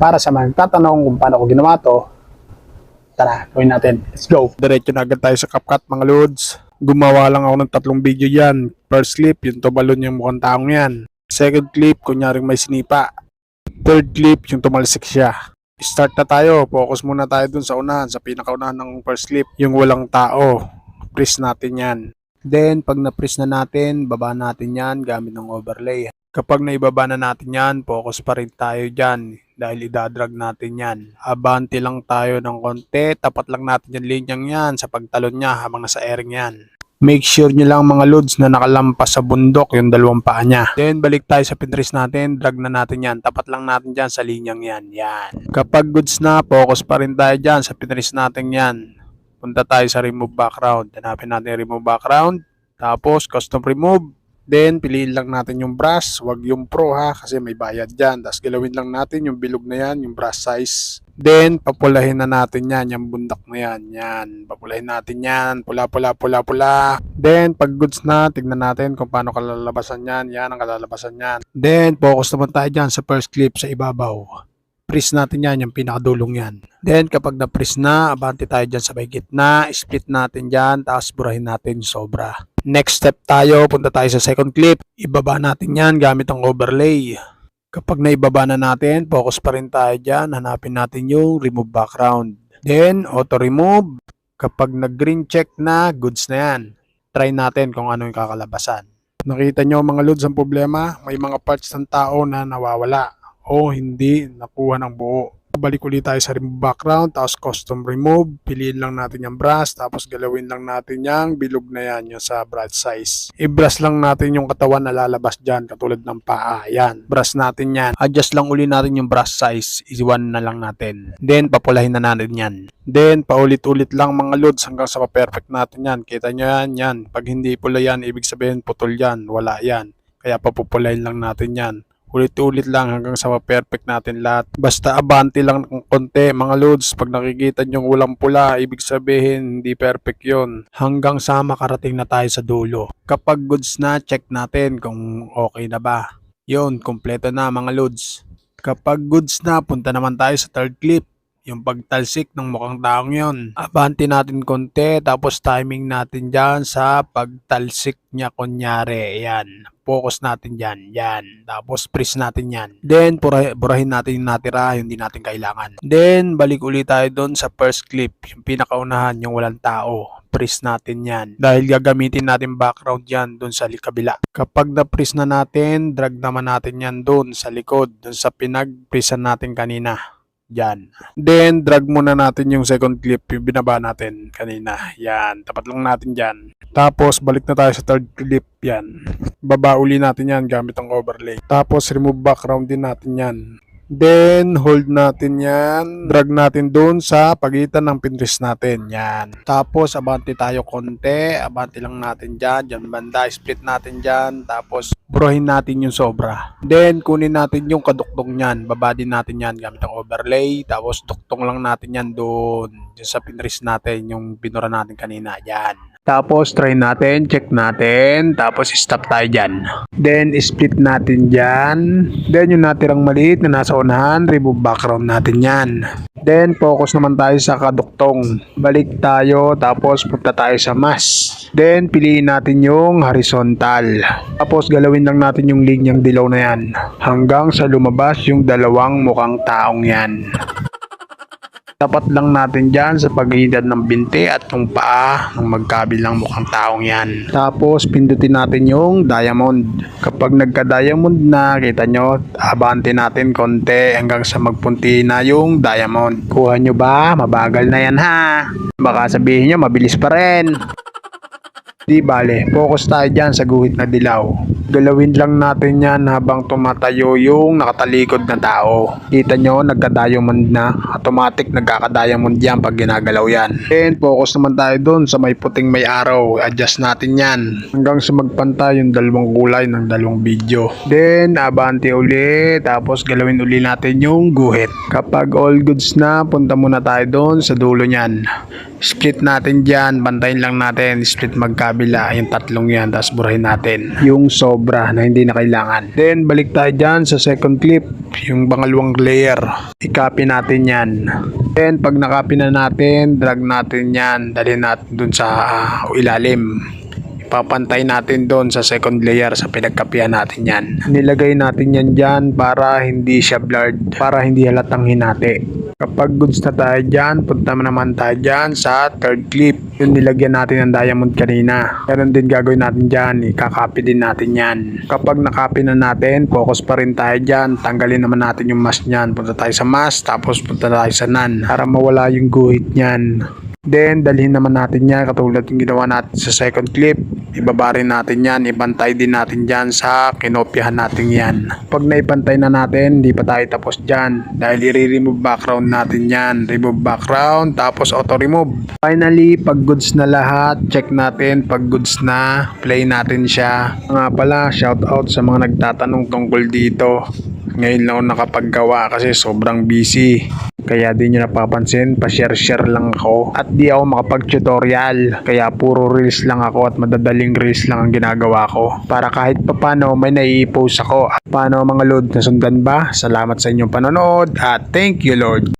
para sa mga tatanong kung paano ko ginawa to, tara, gawin natin. Let's go! Diretso na agad tayo sa CapCut mga lods. Gumawa lang ako ng tatlong video yan. First clip, yung tumalon yung mukhang taong yan. Second clip, kunyaring may sinipa. Third clip, yung tumalsik siya. Start na tayo. Focus muna tayo dun sa unahan, sa pinakaunahan ng first clip. Yung walang tao. Press natin yan. Then, pag na-press na natin, baba natin yan gamit ng overlay. Kapag naibaba na natin yan, focus pa rin tayo dyan dahil idadrag natin yan. Abante lang tayo ng konti, tapat lang natin yung linyang yan sa pagtalon niya habang nasa airing yan. Make sure nyo lang mga loads na nakalampas sa bundok yung dalawang paa niya. Then balik tayo sa pinress natin, drag na natin yan. Tapat lang natin dyan sa linyang yan. Yan. Kapag goods na, focus pa rin tayo dyan sa pinress natin yan. Punta tayo sa remove background. Hanapin natin remove background. Tapos custom remove. Then, piliin lang natin yung brush, wag yung pro ha, kasi may bayad dyan. Tapos, galawin lang natin yung bilog na yan, yung brush size. Then, papulahin na natin yan, yung bundak na yan. Yan, papulahin natin yan, pula, pula, pula, pula. Then, pag goods na, tignan natin kung paano kalalabasan yan. Yan ang kalalabasan yan. Then, focus naman tayo dyan sa first clip sa ibabaw. Press natin yan, yung pinakadulong yan. Then, kapag na-press na, abante tayo dyan sa may gitna, split natin dyan, tapos burahin natin sobra. Next step tayo, punta tayo sa second clip. Ibaba natin yan gamit ang overlay. Kapag naibaba na natin, focus pa rin tayo dyan. Hanapin natin yung remove background. Then, auto remove. Kapag nag-green check na, goods na yan. Try natin kung ano yung kakalabasan. Nakita nyo mga loads ang problema, may mga parts ng tao na nawawala o hindi nakuha ng buo. Balik ulit tayo sa remove background, tapos custom remove. Piliin lang natin yung brush, tapos galawin lang natin yung bilog na yan, yung sa brush size. I-brush lang natin yung katawan na lalabas dyan, katulad ng paa. Yan, brush natin yan. Adjust lang uli natin yung brush size, iwan na lang natin. Then, papulahin na natin yan. Then, paulit-ulit lang mga loads hanggang sa ma-perfect natin yan. Kita nyo yan, yan. Pag hindi pula yan, ibig sabihin putol yan, wala yan. Kaya papupulahin lang natin yan ulit-ulit lang hanggang sa ma-perfect natin lahat. Basta abante lang ng konti mga loads. Pag nakikita nyo walang pula, ibig sabihin hindi perfect yon Hanggang sa makarating na tayo sa dulo. Kapag goods na, check natin kung okay na ba. Yon, kompleto na mga loads. Kapag goods na, punta naman tayo sa third clip. Yung pagtalsik ng mukhang taong yon. Abante natin konti, tapos timing natin dyan sa pagtalsik niya kunyari. Yan focus natin dyan. Yan. Tapos press natin yan. Then, burahin natin yung natira, yung hindi natin kailangan. Then, balik ulit tayo doon sa first clip. Yung pinakaunahan, yung walang tao. Press natin yan. Dahil gagamitin natin background yan doon sa kabila. Kapag na-press na natin, drag naman natin yan doon sa likod. Doon sa pinag-pressan natin kanina. Yan. Then, drag muna natin yung second clip, yung binaba natin kanina. Yan. Tapat lang natin dyan. Tapos, balik na tayo sa third clip. Yan. Baba uli natin yan gamit ang overlay. Tapos, remove background din natin yan. Then, hold natin yan. Drag natin doon sa pagitan ng pinrest natin. Yan. Tapos, abante tayo konti. Abante lang natin dyan. Dyan banda. Split natin dyan. Tapos, burahin natin yung sobra. Then, kunin natin yung kaduktong niyan. Baba din natin yan gamit ang overlay. Tapos, duktong lang natin yan doon. Dyan sa pinrest natin. Yung binura natin kanina. Yan. Tapos, try natin, check natin, tapos stop tayo dyan. Then, split natin dyan. Then, yung natirang maliit na nasa unahan, remove background natin yan. Then, focus naman tayo sa kaduktong. Balik tayo, tapos punta tayo sa mask. Then, piliin natin yung horizontal. Tapos, galawin lang natin yung linyang dilaw na yan. Hanggang sa lumabas yung dalawang mukhang taong yan. Tapat lang natin dyan sa pagitan ng binti at ng paa ng magkabilang mukhang taong yan. Tapos pindutin natin yung diamond. Kapag nagka-diamond na, kita nyo, abante natin konti hanggang sa magpunti na yung diamond. Kuha nyo ba? Mabagal na yan ha. Baka sabihin nyo, mabilis pa rin. Di bale, focus tayo dyan sa guhit na dilaw. Galawin lang natin yan habang tumatayo yung nakatalikod na tao. Kita nyo, nagka-diamond na. Automatic nagkaka-diamond yan pag ginagalaw yan. And focus naman tayo dun sa may puting may araw. Adjust natin yan. Hanggang sa magpantay yung dalawang kulay ng dalawang video. Then, abante uli. Tapos galawin uli natin yung guhit. Kapag all goods na, punta muna tayo dun sa dulo niyan. Split natin dyan. Bantayin lang natin. Split magkabila. Yung tatlong yan. Tapos burahin natin. Yung sobra sobra na hindi na kailangan. Then balik tayo dyan sa second clip, yung pangalawang layer. I-copy natin yan. Then pag nakopy na natin, drag natin yan, dalhin natin dun sa ah, ilalim. Ipapantay natin doon sa second layer sa pinagkapihan natin yan. Nilagay natin yan dyan para hindi siya blurred, para hindi halatang hinati. Kapag goods na tayo dyan, punta naman tayo dyan sa third clip. Yung nilagyan natin ng diamond kanina. Meron din gagawin natin dyan, ikakopy din natin yan. Kapag nakopy na natin, focus pa rin tayo dyan. Tanggalin naman natin yung mask niyan. Punta tayo sa mask, tapos punta tayo sa nan. Para mawala yung guhit niyan. Then, dalhin naman natin yan katulad yung ginawa natin sa second clip. Ibaba rin natin yan, ibantay din natin dyan sa kinopyahan natin yan. Pag naipantay na natin, hindi pa tayo tapos dyan. Dahil i-remove background natin yan. Remove background, tapos auto-remove. Finally, pag goods na lahat, check natin. Pag goods na, play natin siya. Nga pala, shout out sa mga nagtatanong tungkol dito. Ngayon lang ako nakapaggawa kasi sobrang busy. Kaya di nyo napapansin, pa-share-share lang ako. At di ako makapag-tutorial. Kaya puro reels lang ako at madadaling reels lang ang ginagawa ko. Para kahit papano may nai-post ako. Paano mga Lord, nasundan ba? Salamat sa inyong panonood at thank you Lord.